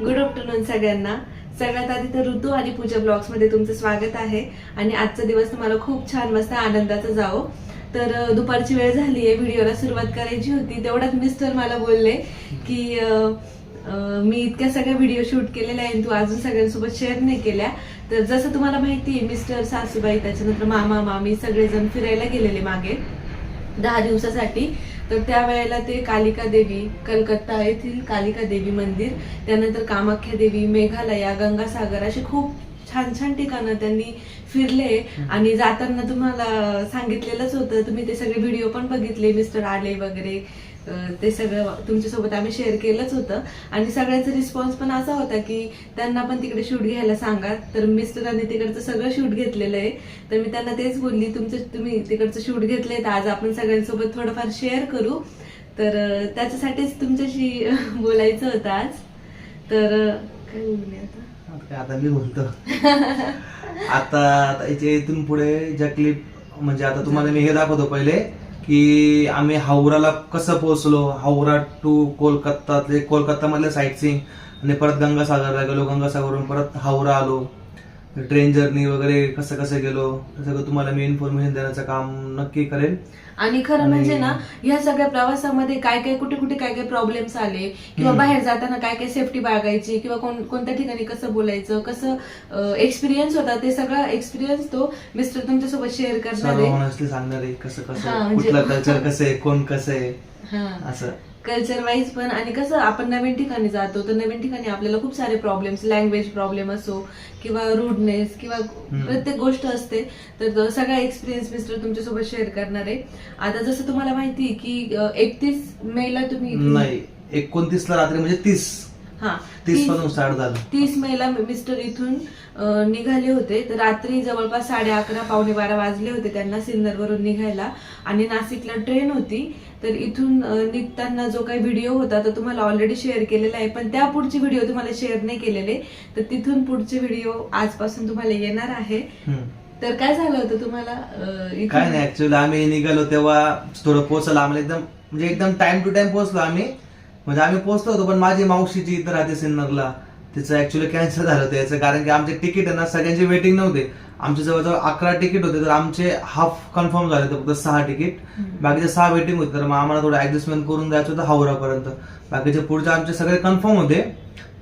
Good afternoon सगळ्यांना. सगळ्यात आधी तर ऋतू आणि पूजा ब्लॉग्समध्ये तुमचं स्वागत आहे. आणि आजचा दिवस तुम्हाला खूप छान मस्त आनंदाचा जावो. तर दुपारची वेळ झाली आहे. व्हिडिओला सुरुवात करायची होती. तेवढ्यात मिस्टर मला बोलले की मी इतक्या सगळ्या व्हिडिओ शूट केलेल्या आहे तू अजून सगळ्यांसोबत शेअर नाही केल्या. तर जसं तुम्हाला माहिती आहे मिस्टर सासूबाई त्याच्यानंतर मामा मामी सगळेजण फिरायला गेलेले मागे. दहा दिवसासाठी. तर त्यावेळेला ते कालिका देवी कलकत्ता येथील कालिका देवी मंदिर त्यानंतर कामाख्या देवी मेघालया गंगासागर अशी खूप छान छान ठिकाणं त्यांनी फिरले. आणि जाताना तुम्हाला सांगितलेलंच होतं. तुम्ही ते सगळे व्हिडिओ पण बघितले मिस्टर आले वगैरे. ते सगळं तुमच्यासोबत आम्ही शेअर केलंच होतं. आणि सगळ्यांचा रिस्पॉन्स पण असा होता की त्यांना पण तिकडे शूट घ्यायला सांगा. तर मिस्टरांनी तिकडचं सगळं शूट घेतलेलं आहे. तर मी त्यांना तेच बोलली तुमचं तुम्ही तिकडचं शूट घेतलंय तर आज आपण सगळ्यांसोबत थोडंफार शेअर करू. तर त्याच्यासाठीच तुमच्याशी बोलायचं होतं आज. तर काय बोलूया आता? आता मी बोलतो. आता आता इथून पुढे ज्या क्लिप म्हणजे आता तुम्हाला मी हे दाखवतो पहिले. की आम्ही हावराला कसं पोहोचलो? हावरा टू कोलकाता ते कोलकाता साईट सीन आणि परत गंगासागरला गेलो. गंगासागरवरून परत हावरा आलो. ट्रेन जर्नी वगैरे कसं कसं गेलो सगळं तुम्हाला मी इन्फॉर्मेशन देण्याचं काम नक्की करेन. आणि खरं म्हणजे ना ह्या सगळ्या प्रवासामध्ये काय काय कुठे कुठे काय काय प्रॉब्लेम्स आले? किंवा. बाहेर जाताना काय काय सेफ्टी बाळगायची? किंवा कोण कोणत्या ठिकाणी कसं बोलायचं? कसं एक्सपिरियन्स होता? ते सगळा एक्सपिरियन्स तो मिस्टर तुमच्यासोबत शेअर करणार आहे. सांगणार आहे कसं कसं म्हणजे- कुठलं कल्चर कसं आहे कोण कसं आहे? हा. असं. कल्चर वाईज पण आणि कसं आपण नवीन ठिकाणी जातो तर नवीन ठिकाणी आपल्याला खूप सारे प्रॉब्लेम्स लँग्वेज प्रॉब्लेम असो किंवा रुडनेस किंवा प्रत्येक गोष्ट असते. तर सगळा एक्सपिरियन्स मिस्टर तुमच्यासोबत शेअर करणार आहे. आता जसं तुम्हाला माहिती की एकतीस मे ला तुम्ही नाही एकोणतीस ला रात्री म्हणजे तीस. हा. तीसपासून स्टार्ट झालं. तीस मेला मिस्टर इथून निघाले होते. तर रात्री जवळपास साडे अकरा पावणे बारा वाजले होते त्यांना सिन्नरवरून निघायला. आणि नाशिकला ट्रेन होती. तर इथून निघताना जो काही व्हिडिओ होता तो तुम्हाला ऑलरेडी शेअर केलेला आहे. पण त्या पुढचे व्हिडिओ तुम्हाला शेअर नाही केलेले. तर तिथून पुढचे व्हिडिओ आजपासून तुम्हाला येणार आहे. तर काय झालं होतं तुम्हाला काय नाही ऍक्च्युअली आम्ही निघालो तेव्हा थोडं पोहोचलं. आम्हाला एकदम म्हणजे एकदम टाइम टू टाइम पोहोचलो आम्ही. म्हणजे आम्ही पोहोचलो होतो पण माझी मावशी जी इथं राहते सिन्नरला. तिचं ऍक्च्युअली कॅन्सल झालं होतं याचं कारण की आमचे तिकीट आहे ना सगळ्यांचे वेटिंग नव्हते. आमचे जवळजवळ अकरा तिकीट होते तर आमचे हाफ कन्फर्म झाले होते फक्त सहा तिकीट बाकीचे सहा वेटिंग होते तर मग आम्हाला थोडं ऍडजस्टमेंट करून जायचं होतं हावरापर्यंत. बाकीचे पुढचे आमचे सगळे कन्फर्म होते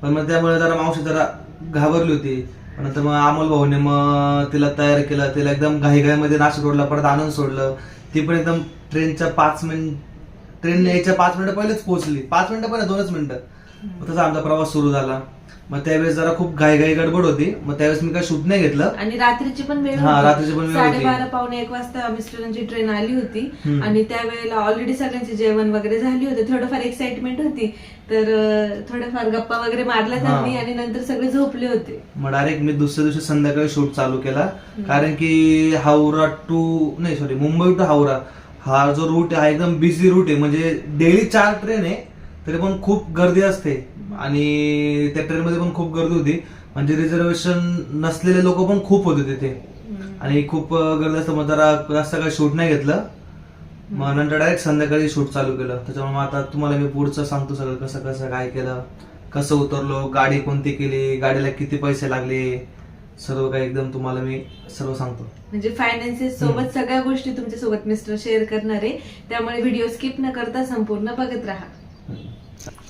पण मग त्यामुळे जरा मावशी जरा घाबरली होती. पण नंतर मग अमोल भाऊने मग तिला तयार केलं तिला एकदम घाईघाईमध्ये नाशिक रोडला परत आनंद सोडलं. ती पण एकदम ट्रेनच्या पाच मिनिट ट्रेन यायच्या पाच मिनिटं पहिलेच पोहोचली. पाच मिनिटं पण नाही, दोनच मिनिटं. मग तसा आमचा प्रवास सुरू झाला. मग त्यावेळेस जरा खूप घाईघाई गडबड होती. मग त्यावेळेस मी काय शूट नाही घेतलं. आणि रात्रीची पण वेळ हा, होती. रात्रीची पण वेळ होती. साडेबारा पावणे एक वाजता मिस्टरांची ट्रेन आली होती. हम्म. आणि त्यावेळेला ऑलरेडी सगळ्यांचे जेवण वगैरे झाली होते. थोडंफार एक्साइटमेंट होती. तर अं, थोड्याफार गप्पा वगैरे मारल्या हा. त्यांनी आणि नंतर सगळे झोपले होते. मग डायरेक्ट मी दुसऱ्या दिवशी संध्याकाळी शूट चालू केला. कारण की हावरा टू नाही सॉरी मुंबई टू हावरा. हा जो रूट आहे एकदम बिझी रूट आहे. म्हणजे डेली चार ट्रेन आहे तरी पण खूप गर्दी असते. आणि त्या ट्रेनमध्ये पण खूप गर्दी होती. म्हणजे रिझर्वेशन नसलेले लोक पण खूप होते तिथे. आणि खूप गर्दी असतं. मग जरा जास्त काही शूट नाही घेतलं. मग नंतर डायरेक्ट संध्याकाळी शूट चालू केलं. त्याच्यामुळे मग आता तुम्हाला मी पुढचं सांगतो सगळं. कसं कसं काय केलं? कसं उतरलो? गाडी कोणती केली? गाडीला किती पैसे लागले? सर्व काही एकदम तुम्हाला मी सर्व सांगतो. म्हणजे फायनान्सेस सोबत सगळ्या गोष्टी तुमच्यासोबत मिस्टर शेअर करणार. आहे त्यामुळे व्हिडिओ स्किप न करता संपूर्ण बघत राहा.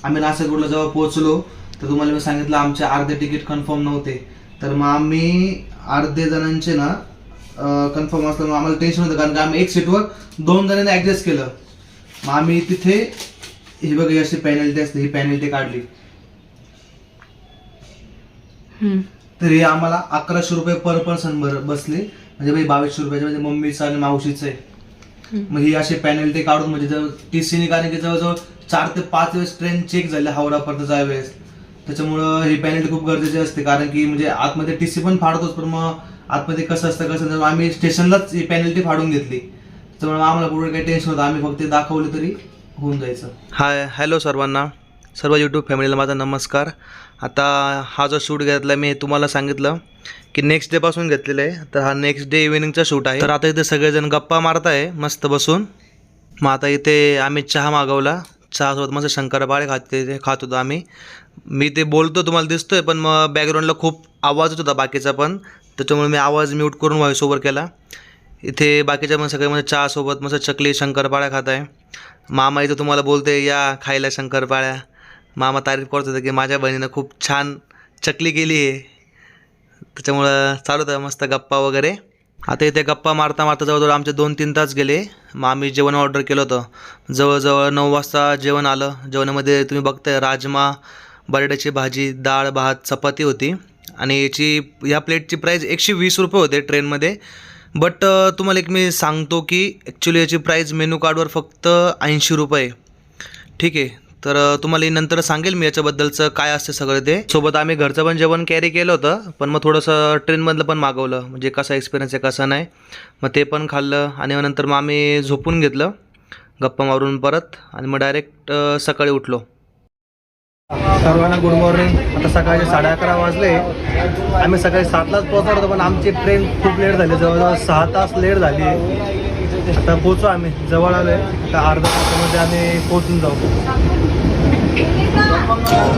आम्ही नाशिक रोडला जेव्हा पोहोचलो तर तुम्हाला मी सांगितलं आमचे अर्धे तिकीट कन्फर्म नव्हते. तर मग आम्ही अर्धे जणांचे ना कन्फर्म असल्यामुळे आम्हाला टेन्शन होतं कारण की आम्ही एक सीटवर दोन जणांनी ऍडजस्ट केलं. मग आम्ही तिथे ही बघा अशी पॅनल्टी असते ही पॅनल्टी काढली. तर हे आम्हाला अकराशे रुपये पर पर्सन बसले. म्हणजे भाई बावीसशे रुपयाचे म्हणजे मम्मीचं आणि मावशीचं आहे. मग ही अशी पॅनल्टी काढून म्हणजे जवळ टीसीने कारण की जवळजवळ चार ते पाच वेळेस ट्रेन चेक झाले हावडापर्यंत जाय वेळेस. त्याच्यामुळं ही पॅनल्टी खूप गरजेची असते कारण की म्हणजे आतमध्ये टीसी पण फाडतोच पण मग आतमध्ये कसं असतं कसं आम्ही स्टेशनलाच ही पॅनल्टी फाडून घेतली. त्याच्यामुळे आम्हाला पुढे काही टेन्शन होतं आम्ही फक्त दाखवलं तरी होऊन जायचं. हाय हॅलो सर्वांना. सर्व यूट्यूब फॅमिलीला माझा नमस्कार. आता हा जो शूट घेतला मी तुम्हाला सांगितलं की नेक्स्ट डेपासून घेतलेलं आहे. तर हा नेक्स्ट डे इव्हिनिंगचा शूट आहे. तर आता इथे सगळेजण गप्पा मारत आहे मस्त बसून. मग आता इथे आम्ही चहा मागवला. चहासोबत मस्त शंकरपाळे खात खात होतो आम्ही. मी ते बोलतो तुम्हाला दिसतोय पण मग बॅकग्राऊंडला खूप आवाजच होता बाकीचा पण. त्याच्यामुळे मी आवाज म्यूट करून व्हॉइस ओव्हर केला. इथे बाकीच्या पण सगळे म्हणजे चहासोबत मस्त चकली शंकरपाळ्या खात आहे मामा इथं तुम्हाला बोलते या खायला शंकरपाळ्या मामा तारीफ करत होता की माझ्या बहिणीनं खूप छान चकली केली आहे. त्याच्यामुळं चालू होतं मस्त गप्पा वगैरे. आता इथे गप्पा मारता मारता जवळजवळ आमचे दोन तीन तास गेले. मग आम्ही जेवण ऑर्डर केलं होतं. जवळजवळ नऊ वाजता जेवण आलं. जेवणामध्ये तुम्ही बघताय राजमा बटाट्याची भाजी डाळ भात चपाती होती. आणि याची या प्लेटची प्राईस एकशे वीस रुपये होते ट्रेनमध्ये. बट तुम्हाला एक मी सांगतो की ॲक्च्युली याची प्राईस मेनू कार्डवर फक्त ऐंशी रुपये ठीक आहे. तर तुम्हाला नंतर सांगेल मी याच्याबद्दलचं काय असतं सगळं ते. सोबत आम्ही घरचं पण जेवण कॅरी केलं होतं पण मग थोडंसं ट्रेनमधलं पण मागवलं. म्हणजे कसा एक्सपिरियन्स आहे कसा नाही. मग ते पण खाल्लं आणि मग नंतर मग आम्ही झोपून घेतलं गप्पा मारून परत आणि मग डायरेक्ट सकाळी उठलो. सर्वांना गुड मॉर्निंग आता सकाळचे साडे अकरा वाजले. आम्ही सकाळी सातलाच पोहोचलो होतो पण आमची ट्रेन खूप लेट झाली. जवळजवळ सहा तास लेट झाली. आता पोचू आम्ही. जवळ आलो आहे आता अर्धा तासामध्ये आम्ही पोचून जाऊ. mga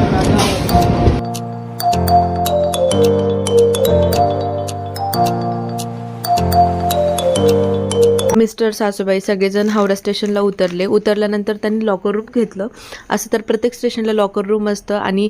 मिस्टर सासूबाई सगळेजण हावडा स्टेशनला उतरले. उतरल्यानंतर त्यांनी लॉकर रूम घेतलं. असं तर प्रत्येक स्टेशनला लॉकर रूम असतं आणि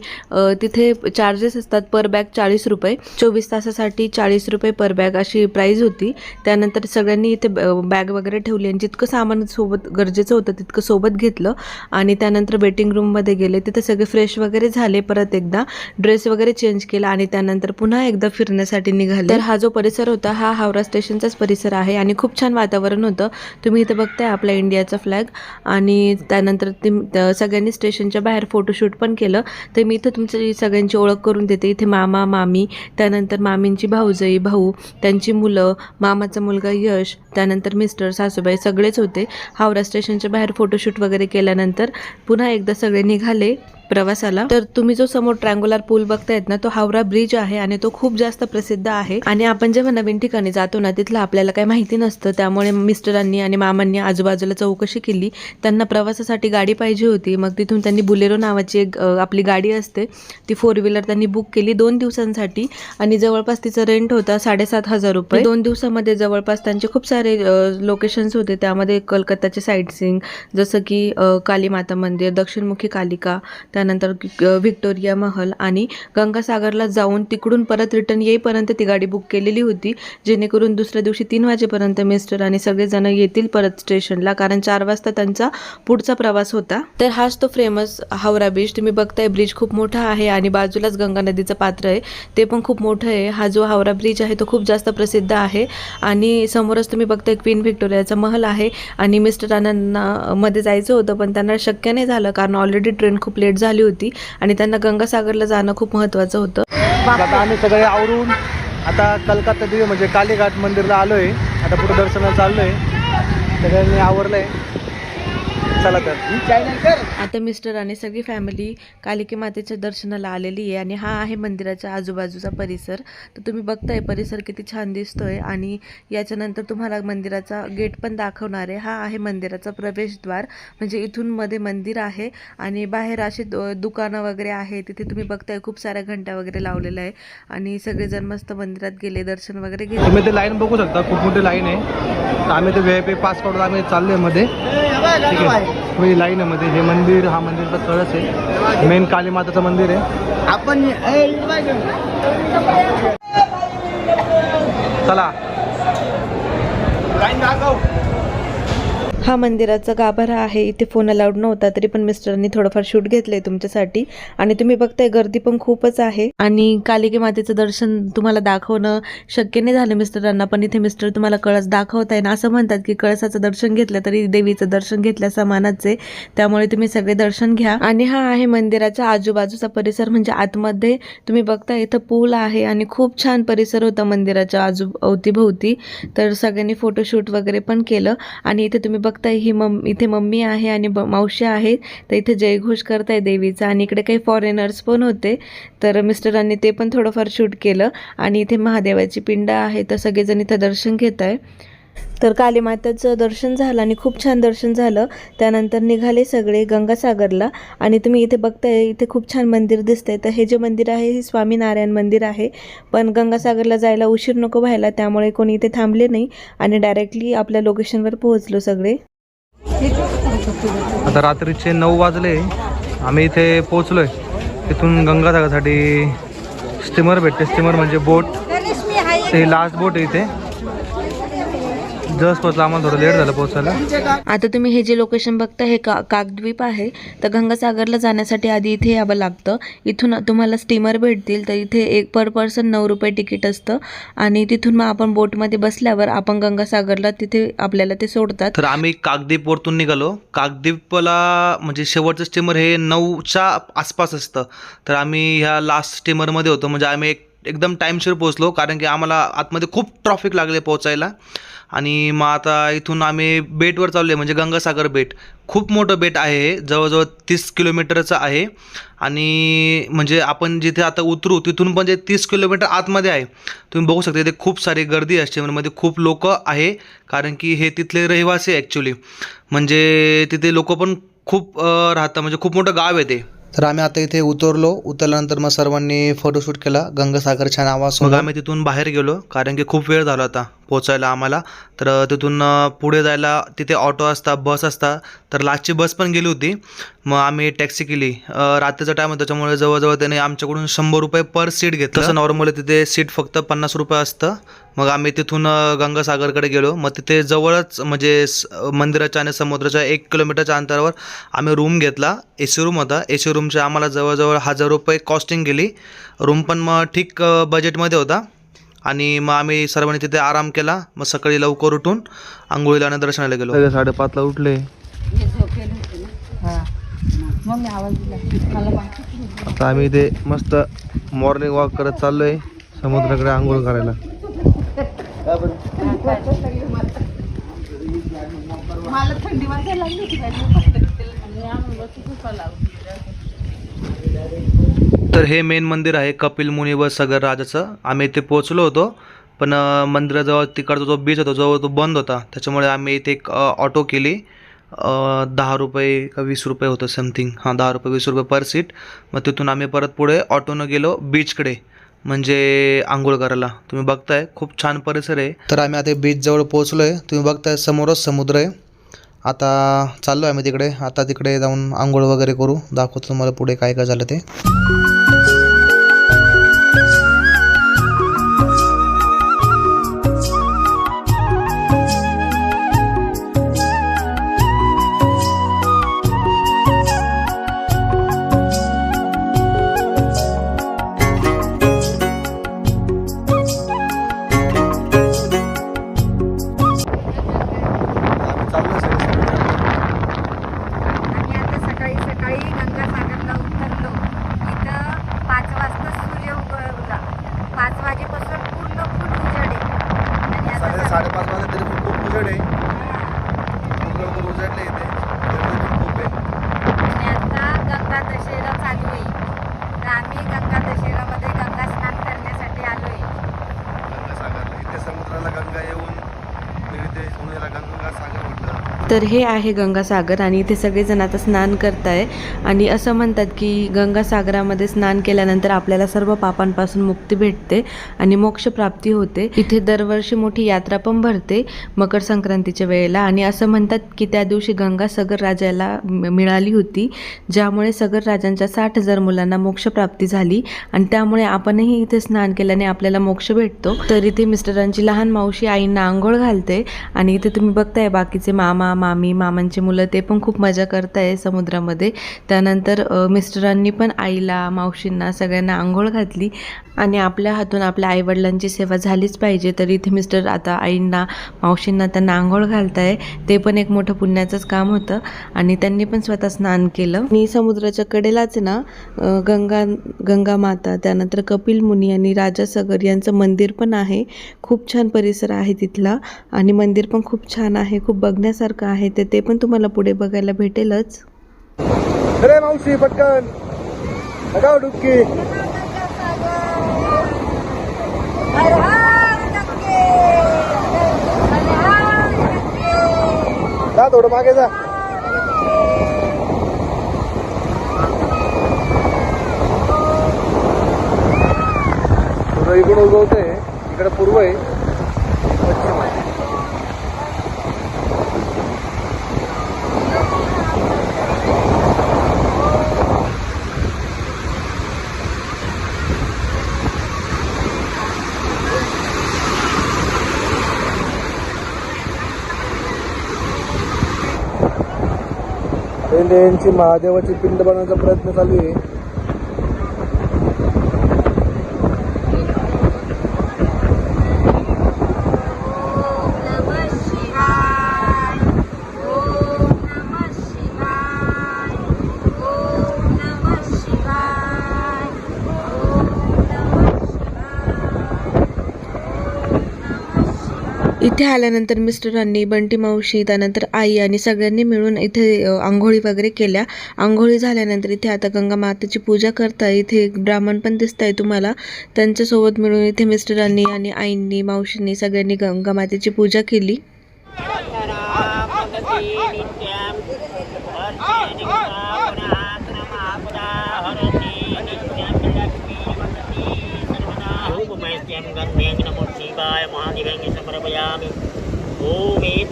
तिथे चार्जेस असतात पर बॅग चाळीस रुपये. चोवीस तासासाठी चाळीस रुपये पर बॅग अशी प्राईज होती. त्यानंतर सगळ्यांनी इथे बॅग वगैरे ठेवली आणि जितकं सामान सोबत गरजेचं होतं तितकं सोबत घेतलं. आणि त्यानंतर वेटिंग रूममध्ये गेले. तिथे सगळे फ्रेश वगैरे झाले. परत एकदा ड्रेस वगैरे चेंज केला आणि त्यानंतर पुन्हा एकदा फिरण्यासाठी निघाले. तर हा जो परिसर होता हा हावडा स्टेशनचाच परिसर आहे आणि खूप छान वातावरण होतं. तुम्ही इथं बघताय आपल्या इंडियाचा फ्लॅग आणि त्यानंतर ते सगळ्यांनी स्टेशनच्या बाहेर फोटोशूट पण केलं. तर मी इथं तुमची सगळ्यांची ओळख करून देते. इथे मामा मामी त्यानंतर मामींची भाऊजई भाऊ त्यांची मुलं मामाचा मुलगा यश त्यानंतर मिस्टर सासूबाई सगळेच होते. हावडा स्टेशनच्या बाहेर फोटोशूट वगैरे केल्यानंतर पुन्हा एकदा सगळे निघाले. प्रवासाला तर तुम्ही जो समोर ट्रँग्युलर पूल बघतायत ना तो हावरा ब्रिज आहे आणि तो खूप जास्त प्रसिद्ध आहे. आणि आपण जेव्हा नवीन ठिकाणी जातो ना तिथलं आपल्याला काही माहिती नसतं. त्यामुळे मिस्टरांनी आणि मामांनी आजूबाजूला चौकशी केली. त्यांना प्रवासासाठी गाडी पाहिजे होती. मग तिथून त्यांनी बुलेरो नावाची एक आपली गाडी असते. ती फोर व्हीलर त्यांनी बुक केली दोन दिवसांसाठी. आणि जवळपास तिचं रेंट होता साडेसात हजार रुपये. दोन दिवसामध्ये जवळपास त्यांचे खूप सारे लोकेशन्स होते. त्यामध्ये कलकत्ताचे साईट सीइंग जसं की काली माता मंदिर दक्षिणमुखी कालिका त्यानंतर व्हिक्टोरिया महल आणि गंगासागरला जाऊन तिकडून परत रिटर्न येईपर्यंत ती गाडी बुक केलेली होती जेणेकरून दुसऱ्या दिवशी तीन वाजेपर्यंत मिस्टर आणि सगळेजण येतील परत स्टेशनला कारण चार वाजता त्यांचा पुढचा प्रवास होता. तर हाच तो फेमस हावरा ब्रिज तुम्ही बघताय ब्रिज खूप मोठा आहे आणि बाजूलाच गंगा नदीचं पात्र आहे. ते पण खूप मोठं आहे. हा जो हावरा ब्रिज आहे तो खूप जास्त प्रसिद्ध आहे. आणि समोरच तुम्ही बघताय क्वीन व्हिक्टोरियाचा महल आहे. आणि मिस्टरांना मध्ये जायचं होतं पण त्यांना शक्य नाही झालं कारण ऑलरेडी ट्रेन खूप लेट झाली. झाली होती आणि त्यांना गंगासागरला जाणं खूप महत्त्वाचं होतं. आता आम्ही सगळे आवरून आता कलकत्ता देवी म्हणजे कालीघाट मंदिरला आलोय. आता पुढे दर्शनाला चाललोय. सगळ्यांनी आवरलंय. चला तर. आता मिस्टर आणि सगळी फॅमिली कालिके मातेच्या दर्शनाला आलेली आहे आणि हा आहे मंदिराच्या आजूबाजूचा परिसर. तर तुम्ही बघताय परिसर किती छान दिसतोय आणि याच्यानंतर तुम्हाला मंदिराचा गेट पण दाखवणार आहे. हा आहे मंदिराचा प्रवेशद्वार. म्हणजे इथून मध्ये मंदिर आहे आणि बाहेर असे दु- दुकानं वगैरे आहे तिथे तुम्ही बघताय खूप साऱ्या घंटा वगैरे लावलेल्या आहे आणि सगळेजण मस्त मंदिरात गेले दर्शन वगैरे घेतले. तुम्ही ते लाईन बघू शकता. खूप मोठी लाईन आहे. तर आम्ही ते व्ही आय पी पास काढून आम्ही चाललोयमध्ये. ठीक आहे. म्हणजे लाईन आहे मध्ये. हे मंदिर हा मंदिरचा कळस आहे. मेन काली माताचं मंदिर आहे. आपण चला. हा मंदिराचा गाभारा आहे. इथे फोन अलाउड नव्हता तरी पण मिस्टरांनी थोडंफार शूट घेतलंय तुमच्यासाठी. आणि तुम्ही बघताय गर्दी पण खूपच आहे. आणि कालिके मातेचं दर्शन तुम्हाला दाखवणं शक्य नाही झालं मिस्टरांना पण इथे मिस्टर तुम्हाला कळस दाखवताय ना असं म्हणतात की कळसाचं दर्शन घेतलं तरी देवीचं दर्शन घेतल्या समानाचे आहे. त्यामुळे तुम्ही सगळे दर्शन घ्या. आणि हा आहे मंदिराच्या आजूबाजूचा परिसर म्हणजे आतमध्ये तुम्ही बघता इथं पूल आहे आणि खूप छान परिसर होता मंदिराच्या आजू अवतीभोवती तर सगळ्यांनी फोटोशूट वगैरे पण केलं. आणि इथे तुम्ही बघताय ही मम इथे मम्मी आहे आणि ब- मावशी आहे तर इथे जयघोष करताय देवीचा आणि इकडे काही फॉरेनर्स पण होते. तर मिस्टरांनी ते पण थोडंफार शूट केलं आणि इथे महादेवाची पिंड आहे तर सगळेजण इथं दर्शन घेत आहे तर कालीमाताचं दर्शन झालं आणि खूप छान दर्शन झालं. त्यानंतर निघाले सगळे गंगासागरला आणि तुम्ही इथे बघताय इथे खूप छान मंदिर दिसतंय. तर हे जे मंदिर आहे हे स्वामीनारायण मंदिर आहे. पण गंगासागरला जायला उशीर नको व्हायला त्यामुळे कोणी इथे थांबले नाही आणि डायरेक्टली आपल्या लोकेशनवर पोहोचलो सगळे. आता रात्रीचे नऊ वाजले. आम्ही इथे पोचलोय तिथून गंगासागरसाठी स्टीमर भेटते. स्टीमर म्हणजे बोट. ते लास्ट बोट आहे इथे. जस्ट पोचला आम्हाला थोडं लेट झालं पोचायला आता तुम्ही हे जे लोकेशन बघता हे का काकद्वीप आहे. तर गंगासागरला जाण्यासाठी आधी इथे यावं लागतं. इथून तुम्हाला स्टीमर भेटतील तर इथे एक पर पर्सन नऊ रुपये तिकीट असतं. आणि तिथून मग आपण बोटमध्ये बसल्यावर आपण गंगासागरला तिथे आपल्याला ते सोडतात. तर आम्ही काकद्वीप वरतून निघालो. काकद्वीपला म्हणजे शेवटचं स्टीमर हे नऊच्या आसपास असतं. तर आम्ही ह्या लास्ट स्टीमरमध्ये होतो. म्हणजे आम्ही एक एकदम टाईमशीर पोहोचलो कारण की आम्हाला आतमध्ये खूप ट्रॉफिक लागले पोहोचायला. आणि मग आता इथून आम्ही बेटवर चाललो आहे म्हणजे गंगासागर बेट. खूप मोठं बेट आहे जवळजवळ तीस किलोमीटरचं आहे. आणि म्हणजे आपण जिथे आता उतरू तिथून पण जे तीस किलोमीटर आतमध्ये आहे तुम्ही बघू शकता इथे खूप सारी गर्दी असते म्हणजे खूप लोक आहे कारण की हे तिथले रहिवासी ॲक्च्युली म्हणजे तिथे लोक पण खूप राहतात म्हणजे खूप मोठं गाव आहे ते. तर आम्ही आता इथे उतरलो. उतरल्यानंतर मग सर्वांनी फोटोशूट केला. गंगासागरच्या नावासमोर. मग आम्ही तिथून बाहेर गेलो कारण की खूप वेळ झाला होता पोचायला आम्हाला. तर तिथून पुढे जायला तिथे ऑटो असतात बस असतात. तर लास्टची बस पण गेली होती. मग आम्ही टॅक्सी केली. रात्रीचा टाईम होता. त्याच्यामुळे जवळजवळ त्याने आमच्याकडून शंभर रुपये पर सीट घेतलं. तसं नॉर्मली तिथे सीट फक्त पन्नास रुपये असतं. मग आम्ही तिथून गंगासागरकडे गेलो. मग तिथे जवळच म्हणजे स- मंदिराच्या आणि समुद्राच्या एक किलोमीटरच्या अंतरावर आम्ही रूम घेतला. ए सी रूम होता. ए सी रूमच्या आम्हाला जवळजवळ हजार रुपये कॉस्टिंग गेली. रूम पण मग ठीक बजेटमध्ये होता. आणि मग आम्ही सर्वांनी तिथे आराम केला. मग सकाळी लवकर उठून आंघोळीला आणि दर्शनाला गेलो. साडेपाचला उठले. आता आम्ही इथे मस्त मॉर्निंग वॉक करत चाललोय. समुद्राकडे आंघोळ करायला. तर हे मेन मंदिर आहे कपिल मुनी व सगर राजाचं. आम्ही इथे पोहोचलो होतो पण मंदिराजवळ तिकडचा जो बीच होता जवळ तो बंद होता. त्याच्यामुळे आम्ही इथे एक ऑटो केली. दहा रुपये का वीस रुपये होतं समथिंग हां दहा रुपये वीस रुपये पर सीट मग तिथून आम्ही परत पुढे ऑटोनं गेलो बीचकडे म्हणजे आंघोळ करायला तुम्ही बघताय खूप छान परिसर आहे. तर आम्ही आता बीचजवळ पोहोचलो आहे तुम्ही बघताय समोरच समुद्र आहे. आता चाललो आहे आम्ही तिकडे. आता तिकडे जाऊन आंघोळ वगैरे करू. दाखवतो तुम्हाला पुढे काय काय झालं ते. Thank. तर हे आहे गंगासागर आणि इथे सगळेजण आता स्नान करताय. आणि असं म्हणतात की गंगासागरामध्ये स्नान केल्यानंतर आपल्याला सर्व पापांपासून मुक्ती भेटते आणि मोक्षप्राप्ती होते. इथे दरवर्षी मोठी यात्रा पण भरते मकर संक्रांतीच्या वेळेला. आणि असं म्हणतात की त्या दिवशी गंगा सगर राजाला मिळाली होती ज्यामुळे सगर राजांच्या साठ हजार मुलांना मोक्षप्राप्ती झाली. आणि त्यामुळे आपणही इथे स्नान केल्याने आपल्याला मोक्ष भेटतो. तर इथे मिस्टरांची लहान मावशी आईंना आंघोळ घालते. आणि इथे तुम्ही बघताय बाकीचे मामा मामी मामांची मुलं ते पण खूप मजा करताय समुद्रामध्ये. त्यानंतर मिस्टरांनी पण आईला मावशींना सगळ्यांना आंघोळ घातली आणि आपल्या हातून आपल्या आईवडिलांची सेवा झालीच पाहिजे. तर इथे मिस्टर आता आईंना मावशींना त्यांना आंघोळ घालताय. ते पण एक मोठं पुण्याचंच काम होतं आणि त्यांनी पण स्वतः स्नान केलं. आणि समुद्राच्या कडेलाच ना गंगा गंगा माता त्यानंतर कपिल मुनी आणि राजा सगर यांचं मंदिर पण आहे. खूप छान परिसर आहे तिथला आणि मंदिर पण खूप छान आहे. खूप बघण्यासारखं आहे तर ते पण तुम्हाला पुढे बघायला भेटेलच. अरे मावशी पटकन. लगाव डुबकी. जा थोडं मागे जा. सूर्य इकडं उगवतंय इकडं पूर्व आहे. पहिले महादेवाची पिंड बनवण्याचा प्रयत्न चालू आहे. इथे आल्यानंतर मिस्टरांनी बंटी मावशी त्यानंतर आई आणि सगळ्यांनी मिळून इथे आंघोळी वगैरे केल्या. आंघोळी झाल्यानंतर इथे आता गंगा मातेची पूजा करता इथे एक ब्राह्मण पण दिसत आहे तुम्हाला. त्यांच्यासोबत मिळून इथे मिस्टरांनी आणि आईंनी मावशींनी सगळ्यांनी गंगा मातेची पूजा केली.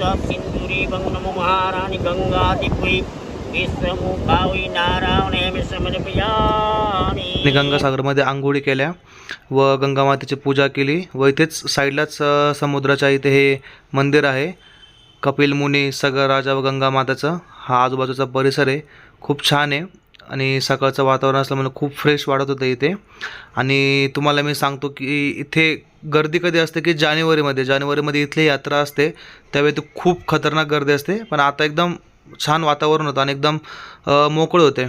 ॐ एतत् सिन्दूरीभं नमो महाराणि गङ्गादिक्वै विश्वमुखावै नारायणे समर्पयामि आणि गंगासागरमध्ये आंघोळी केल्या व गंगा मातेची पूजा केली व इथेच साईडलाच अ, समुद्राच्या इथे हे मंदिर आहे. कपिल मुनी सगर राजा व गंगा माताचं हा आजूबाजूचा परिसर आहे. खूप छान आहे. आणि सकाळचं वातावरण असल्यामुळे खूप फ्रेश वाटत होतं इथे. आणि तुम्हाला मी सांगतो की इथे गर्दी कधी असते की जानेवारीमध्ये जानेवारीमध्ये इथली यात्रा असते त्यावेळी ती खूप खतरनाक गर्दी असते. पण आता एकदम छान वातावरण होतं आणि एकदम मोकळं होते.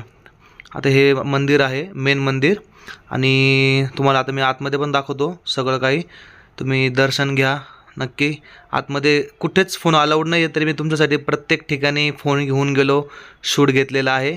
आता हे मंदिर आहे मेन मंदिर. आणि तुम्हाला आता मी आतमध्ये पण दाखवतो सगळं काही. तुम्ही दर्शन घ्या नक्की. आतमध्ये कुठेच फोन अलाउड नाही आहे तरी मी तुमच्यासाठी प्रत्येक ठिकाणी फोन घेऊन गेलो शूट घेतलेला आहे.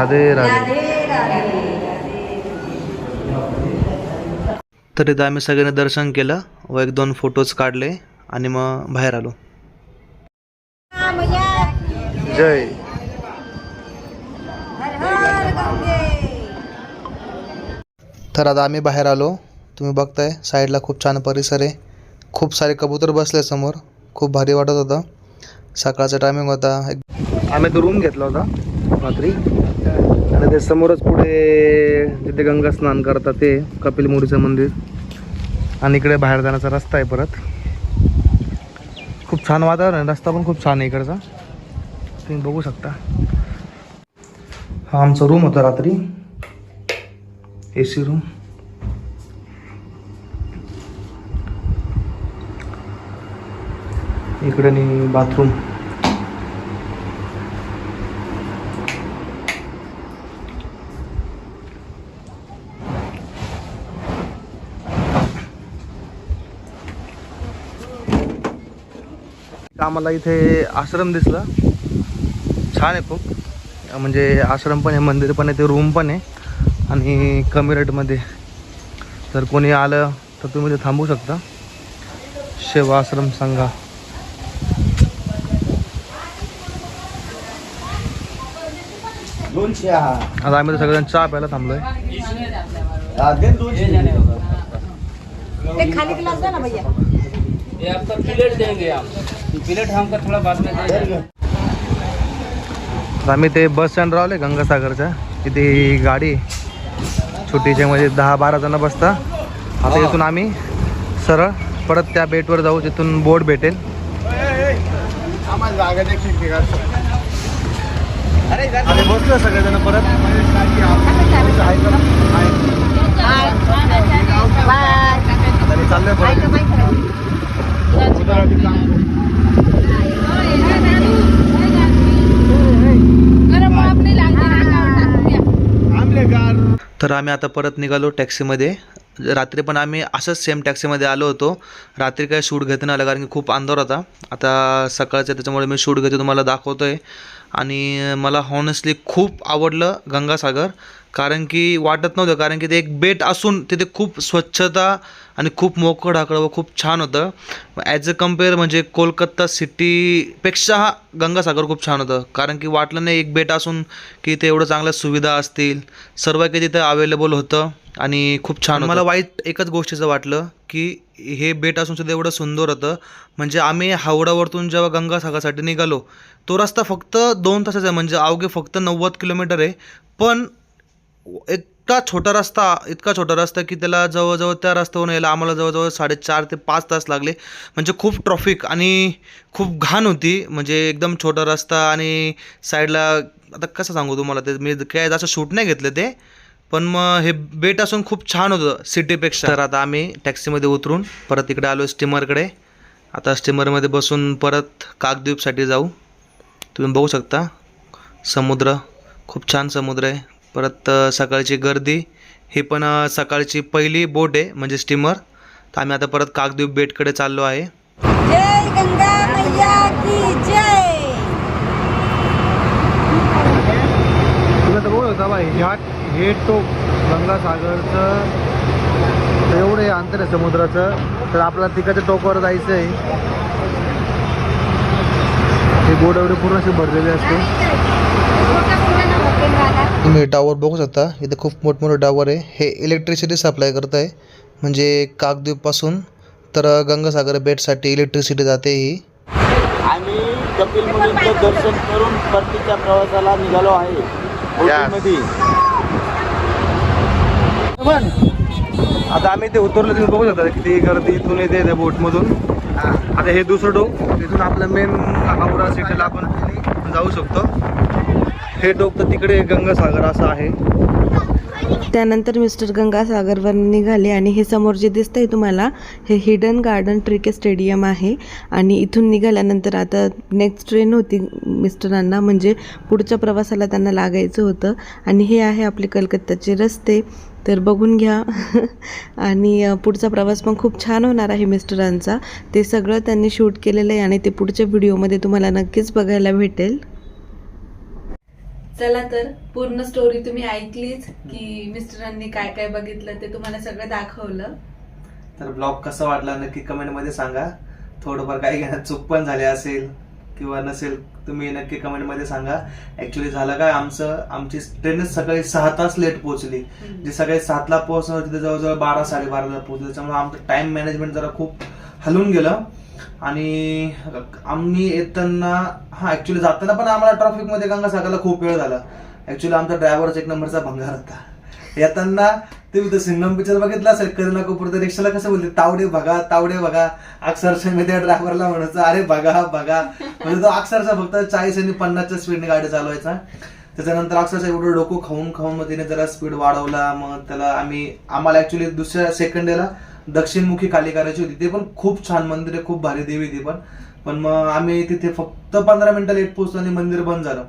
राधे राधे. राधे राधे. तर इथं आम्ही सगळ्यांनी दर्शन केलं व एक दोन फोटोज काढले आणि मग बाहेर आलो. जय. हर हर गंगे तर आता आम्ही बाहेर आलो. तुम्ही बघताय साईडला खूप छान परिसर आहे. खूप सारे कबूतर बसले समोर. खूप भारी वाटत होतं. सकाळचा टायमिंग होता. आम्ही तो रूम घेतला होता. रात्री आणि ते समोरच पुढे जिथे गंगा स्नान करतात ते कपिल मुरीचं मंदिर. आणि इकडे बाहेर जाण्याचा रस्ता आहे परत. खूप छान वातावरण आहे. रस्ता पण खूप छान आहे इकडचा. तुम्ही बघू शकता. हा आमचा रूम होता रात्री. ए सी रूम इकडे बाथरूम बाथरूम आम्हाला इथे आश्रम दिसला. छान आहे खूप. म्हणजे आश्रम पण आहे मंदिर पण आहे ते रूम पण आहे. आणि कमी रेटमध्ये जर कोणी आलं तर तुम्ही ते थांबू शकता. सेवा आश्रम सांगा. हा आता आम्ही तर सगळेजण चहा प्यायला थांबलोय. खाली हमको थोड़ा बाद आम्ही ते बस स्टँड रावले गंगासागरच्या. तिथे गाडी छोटीच्या मध्ये दहा बारा जण बसता. आता इथून आम्ही सरळ परत त्या बेटवर जाऊ तिथून बोट भेटेल. बसलो सगळेजण परत. चाललोय परत. तर आम्ही आता परत निघालो टॅक्सीमध्ये. रात्री पण आम्ही असंच सेम टॅक्सीमध्ये आलो होतो. रात्री काय शूट घेत नाही आलं कारण की खूप अंधार होता. आता सकाळचं त्याच्यामुळे मी शूट घेतो तुम्हाला दाखवतो आहे आणि मला हॉनेस्टली खूप आवडलं गंगासागर. कारण की वाटत नव्हतं. कारण की ते एक बेट असून तिथे खूप स्वच्छता आणि खूप मोकळं ढाकळं व खूप छान होतं. ॲज अ कंपेअर म्हणजे कोलकाता सिटीपेक्षा हा गंगासागर खूप छान होतं. कारण की वाटलं नाही एक बेट असून की ते एवढं चांगल्या सुविधा असतील. सर्व काही तिथं अवेलेबल होतं आणि खूप छान मला वाईट एकच गोष्टीचं वाटलं की हे बेट असून सुद्धा एवढं सुंदर होतं. म्हणजे आम्ही हावडावरतून जेव्हा गंगासागरसाठी निघालो तो रस्ता फक्त दोन तासाचा आहे. म्हणजे अवघे फक्त नव्वद किलोमीटर आहे. पण हो, इतका छोटा रस्ता इतका छोटा रस्ता की त्याला जवळजवळ त्या रस्त्यावरून यायला आम्हाला जवळजवळ साडेचार ते पाच तास लागले. म्हणजे खूप ट्रॉफिक आणि खूप घाण होती. म्हणजे एकदम छोटा रस्ता आणि साईडला आता कसं सांगू तुम्हाला ते मी काय जास्त शूट नाही घेतलं ते पण मग हे बेट असून खूप छान होतं सिटीपेक्षा. तर आता आम्ही टॅक्सीमध्ये उतरून परत इकडे आलो स्टीमरकडे. आता स्टीमरमध्ये बसून परत कागद्वीपसाठी जाऊ. तुम्ही बघू शकता समुद्र खूप छान समुद्र आहे. परत सकाळची गर्दी. ही पण सकाळची पहिली बोट आहे म्हणजे स्टीमर. तर आम्ही आता परत काकद्वीप बेटकडे चाललो आहे. तुला तर होता बाई ह्या हे टोक गंगासागरचं एवढं हे अंतर आहे समुद्राचं तर आपल्याला तिकडच्या टोकावर जायचं आहे. हे बोट एवढे पूर्ण असे भरलेले असते तुम्ही टावर बघू शकता. इथे खूप मोठमोठे टावर आहे. हे इलेक्ट्रिसिटी सप्लाय करत आहे म्हणजे काकद्वीपपासून तर गंगासागर बेटसाठी इलेक्ट्रिसिटी जाते ही. आम्ही कपिल मुनींचं दर्शन करून परतीच्या प्रवासाला निघालो आहे. आता आम्ही ते उतरलो तुम्ही बघू शकता किती गर्दी इथून येते त्या बोटमधून. आता हे दुसरं टोक इथून आपलं मेन हावडा सिटीला आपण जाऊ शकतो. हे टोक तर तिकडे गंगासागर असं आहे. त्यानंतर मिस्टर गंगासागरवर निघाले आणि हे समोर जे दिसतंय तुम्हाला हे हिडन गार्डन ट्रिके स्टेडियम आहे. आणि इथून निघाल्यानंतर आता नेक्स्ट ट्रेन होती मिस्टरांना म्हणजे पुढच्या प्रवासाला त्यांना लागायचं होतं. आणि हे आहे आपले कलकत्त्याचे रस्ते. तर बघून घ्या. आणि पुढचा प्रवास पण खूप छान होणार आहे मिस्टरांचा. ते सगळं त्यांनी शूट केलेलं आहे आणि ते पुढच्या व्हिडिओमध्ये तुम्हाला नक्कीच बघायला भेटेल. चला तर पूर्ण स्टोरी तुम्ही ऐकलीच की मिस्टरांनी काय काय बघितलं ते तुम्हाला सगळं दाखवलं. तर ब्लॉग कसा वाटला नक्की कमेंटमध्ये सांगा. थोडंफार काही घेण्यात चूक पण झाली असेल किंवा नसेल तुम्ही नक्की कमेंटमध्ये सांगा. ऍक्च्युली झालं काय आमचं आमची ट्रेनच सकाळी सहा तास लेट पोहोचली. जी सकाळी सातला पोहोचणार तिथे जवळजवळ बारा साडेबाराला पोहोचली. त्याच्यामुळे आमचं टाइम मॅनेजमेंट जरा खूप हलून गेलं. आणि आम्ही येताना हा ऍक्च्युली जाताना पण आम्हाला ट्रॉफिकमध्ये गंगासागरला खूप वेळ झाला. ऍक्च्युली आमचा ड्रायव्हरच एक नंबरचा भंगार होता. येताना तुम्ही तर सिंगम पिक्चर बघितला असेल करीना कपूर तर रिक्षाला कसं बोलते तावडे बघा तावडे बघा. अक्षरशः मी त्या ड्रायव्हरला म्हणायचं अरे बघा बघा. म्हणजे तो अक्षरशः फक्त चाळीस आणि पन्नासच्या स्पीडने गाडी चालवायचा. त्याच्यानंतर अक्षरशः एवढं डोकं खाऊन खाऊन मग तिने जरा स्पीड वाढवला मग त्याला आम्ही आम्हाला ऍक्च्युली दुसऱ्या सेकंड डेला दक्षिणमुखी काली करायची होती. ते पण खूप छान मंदिर आहे खूप भारी देवी ती पण. पण मग आम्ही तिथे फक्त पंधरा मिनिटं लेट पोहोचलो आणि मंदिर बंद झालं.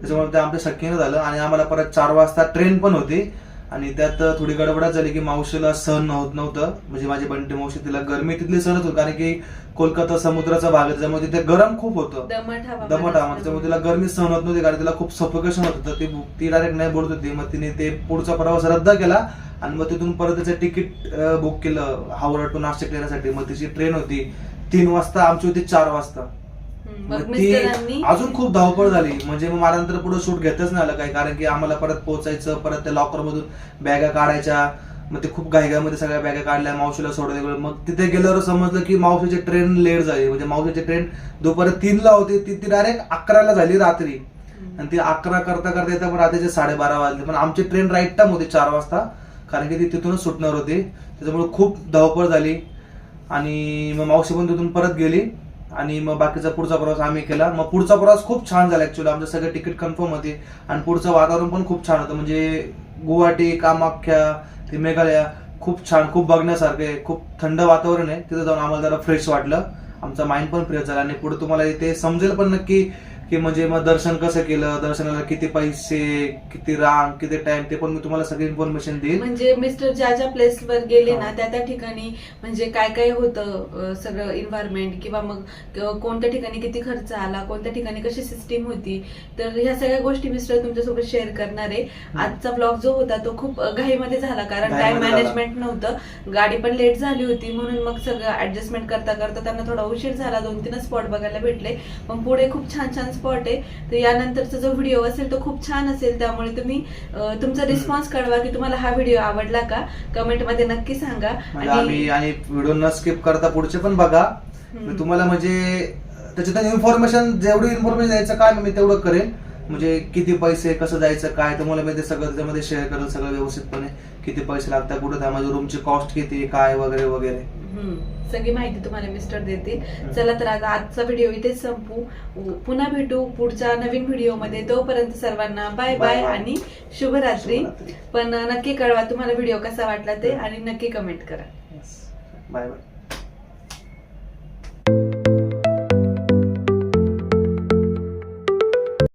त्याच्यामुळे ते आमच्या शक्य झालं आणि आम्हाला परत चार वाजता ट्रेन पण होती. आणि त्यात थोडी गडबडच झाली की मावशीला सहन होत नव्हतं. म्हणजे माझी बंटी मावशी तिला गरमी तिथली सहनच होत कारण की कोलकाता समुद्राचा भाग आहे त्याच्यामुळे तिथे गरम खूप होतं. दमट असतं. त्यामुळे तिला गरमी सहन होत नव्हती कारण तिला खूप सफोकेशन होत होतं. ती ती डायरेक्ट नाही बोलत होती. मग तिने ते पुढचा प्रवास रद्द केला आणि मग तिथून परत त्याचं तिकीट बुक केलं हावडा टू नाशिक येण्यासाठी मग तिची ट्रेन होती तीन वाजता आमची होती चार वाजता. मग मग ती मिस्टरांनी अजून खूप धावपळ झाली. म्हणजे मग मला नंतर पुढे शूट घेतच नाही आलं काय कारण की आम्हाला परत पोहोचायचं परत त्या लॉकर मधून बॅगा काढायच्या. मग ते खूप घाईघाईमध्ये सगळ्या बॅगा काढल्या. मावशीला सोडल्या गेलं मग तिथे गेल्यावर समजलं की मावशीची ट्रेन लेट झाली. म्हणजे मावशीची ट्रेन दुपारी तीनला होती. ती ती डायरेक्ट अकराला झाली रात्री. आणि ती अकरा करता करता येता पण रात्रीचे साडेबारा वाजले. पण आमची ट्रेन राईट टाइम होती चार वाजता. कारण की ती तिथूनच सुटणार होती. त्याच्यामुळे खूप धावपळ झाली. आणि मग मावशी पण तिथून परत गेली. आणि मग बाकीचा पुढचा प्रवास आम्ही केला. मग पुढचा प्रवास खूप छान झाला ऍक्च्युली आमचं सगळं तिकीट कन्फर्म होते. आणि पुढचं वातावरण पण खूप छान होतं. म्हणजे गुवाहाटी कामाख्या ते मेघालया खूप छान खूप बघण्यासारखे खूप थंड वातावरण आहे. तिथं जाऊन आम्हाला जरा फ्रेश वाटलं. आमचा माइंड पण फ्रेश झाला. आणि पुढे तुम्हाला इथे समजेल पण नक्की की म्हणजे मग दर्शन कसं केलं? दर्शनाला किती पैसे किती रांग किती टाइम ते पण मी तुम्हाला सगळी इन्फॉर्मेशन देईल म्हणजे मिस्टर ज्या ज्या प्लेसवर गेले ना. त्या त्या ठिकाणी म्हणजे काय काय होतं सगळं इन्व्हायरमेंट किंवा मग कोणत्या ठिकाणी किती खर्च आला कोणत्या ठिकाणी कशी सिस्टीम होती तर ह्या सगळ्या गोष्टी मिस्टर तुमच्यासोबत शेअर करणार आहे. आजचा ब्लॉग जो होता तो खूप घाईमध्ये झाला कारण टाइम. मॅनेजमेंट नव्हतं. गाडी पण लेट झाली होती म्हणून मग सगळं ऍडजस्टमेंट करता करता त्यांना थोडा उशीर झाला दोन तीन स्पॉट बघायला भेटले. पण पुढे खूप छान छान स्पॉट आहे तर यानंतरचा जो व्हिडिओ असेल तो खूप छान असेल त्यामुळे तुम्ही तुमचा रिस्पॉन्स कळवा की तुम्हाला हा व्हिडिओ आवडला का? कमेंटमध्ये नक्की सांगा. म्हणजे आणि व्हिडिओ न स्किप करता पुढचे पण बघा. तुम्हाला म्हणजे त्याच्यातून इन्फॉर्मेशन जेवढी इन्फॉर्मेशन द्यायचं काय मी तेवढं करेन. म्हणजे किती पैसे कसं जायचं काय तुम्हाला मी ते सगळं त्याच्यामध्ये शेअर करेल सगळं व्यवस्थितपणे. किती पैसे लागतात कुठं त्या माझ्या रूमची कॉस्ट किती काय वगैरे वगैरे. सगळी माहिती तुम्हाला मिस्टर देतील. चला तर आता आजचा व्हिडिओ इथेच संपू. पुन्हा भेटू पुढच्या नवीन व्हिडिओमध्ये. तोपर्यंत सर्वांना बाय बाय. आणि शुभरात्री. पण नक्की कळवा तुम्हाला व्हिडिओ कसा वाटला ते आणि नक्की कमेंट करा. Bye bye